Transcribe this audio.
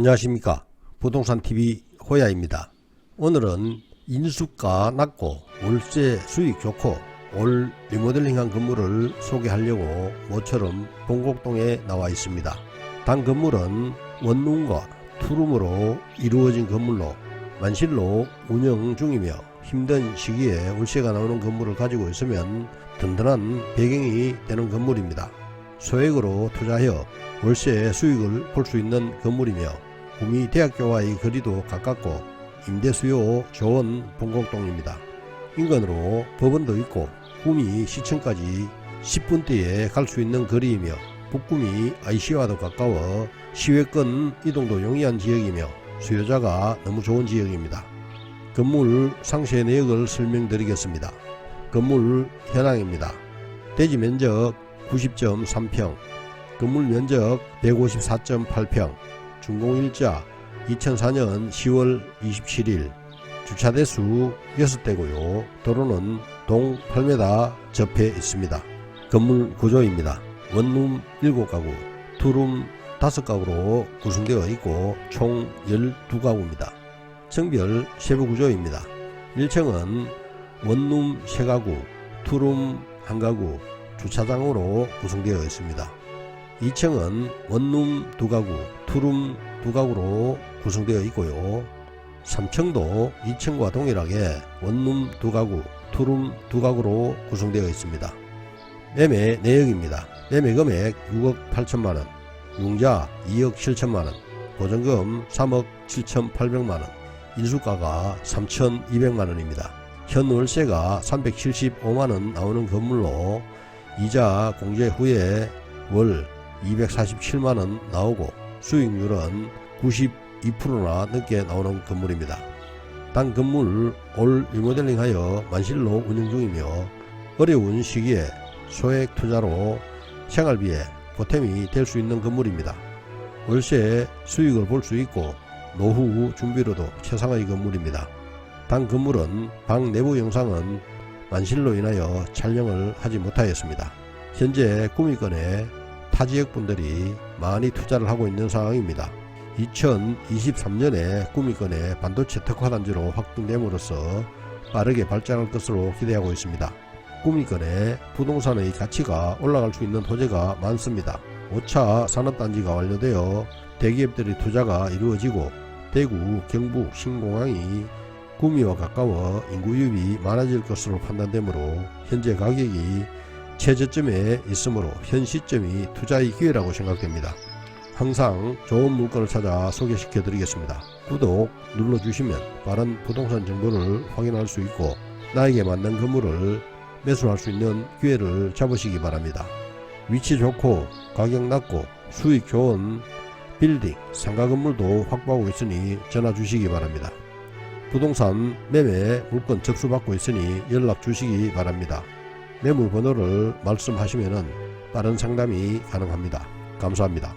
안녕하십니까. 부동산TV 호야입니다. 오늘은 인수가 낮고 월세 수익 좋고 올 리모델링한 건물을 소개하려고 모처럼 봉곡동에 나와 있습니다. 단 건물은 원룸과 투룸으로 이루어진 건물로 만실로 운영 중이며 힘든 시기에 월세가 나오는 건물을 가지고 있으면 든든한 배경이 되는 건물입니다. 소액으로 투자하여 월세 수익을 볼 수 있는 건물이며 구미 대학교와의 거리도 가깝고 임대 수요 좋은 본곡동입니다. 인근으로 법원도 있고 구미 시청까지 10분대에 갈 수 있는 거리이며 북구미 IC와도 가까워 시외권 이동도 용이한 지역이며 수요자가 너무 좋은 지역입니다. 건물 상세 내역을 설명드리겠습니다. 건물 현황입니다. 대지 면적 90.3평, 건물 면적 154.8평, 준공일자 2004년 10월 27일, 주차 대수 6대고요. 도로는 동 8m 접해 있습니다. 건물 구조입니다. 원룸 7가구, 투룸 5가구로 구성되어 있고 총 12가구입니다. 성별 세부 구조입니다. 1층은 원룸 3가구, 투룸 1가구, 주차장으로 구성되어 있습니다. 2층은 원룸 2가구, 투룸 2가구로 구성되어 있고요. 3층도 2층과 동일하게 원룸 2가구, 투룸 2가구로 구성되어 있습니다. 매매 내역입니다. 매매 금액 6억 8천만원, 융자 2억 7천만원, 보증금 3억 7천8백만원, 인수가가 3천2백만원입니다. 현 월세가 375만원 나오는 건물로 이자 공제 후에 월 247만 원 나오고 수익률은 92%나 넘게 나오는 건물입니다. 단 건물 올 리모델링하여 만실로 운영 중이며 어려운 시기에 소액 투자로 생활비에 보탬이 될 수 있는 건물입니다. 월세 수익을 볼 수 있고 노후 준비로도 최상의 건물입니다. 단 건물은 방 내부 영상은 만실로 인하여 촬영을 하지 못하였습니다. 현재 구미권에 타 지역 분들이 많이 투자를 하고 있는 상황입니다. 2023년에 구미권의 반도체 특화 단지로 확정됨으로써 빠르게 발전할 것으로 기대하고 있습니다. 구미권의 부동산의 가치가 올라갈 수 있는 토지가 많습니다. 5차 산업단지가 완료되어 대기업들의 투자가 이루어지고 대구, 경북, 신공항이 구미와 가까워 인구 유입이 많아질 것으로 판단되므로 현재 가격이 최저점에 있으므로 현 시점이 투자의 기회라고 생각됩니다. 항상 좋은 물건을 찾아 소개시켜 드리겠습니다. 구독 눌러주시면 빠른 부동산 정보를 확인할 수 있고 나에게 맞는 건물을 매수할 수 있는 기회를 잡으시기 바랍니다. 위치 좋고 가격 낮고 수익 좋은 빌딩, 상가 건물도 확보하고 있으니 전화 주시기 바랍니다. 부동산 매매 물건 접수받고 있으니 연락 주시기 바랍니다. 매물 번호를 말씀하시면 빠른 상담이 가능합니다. 감사합니다.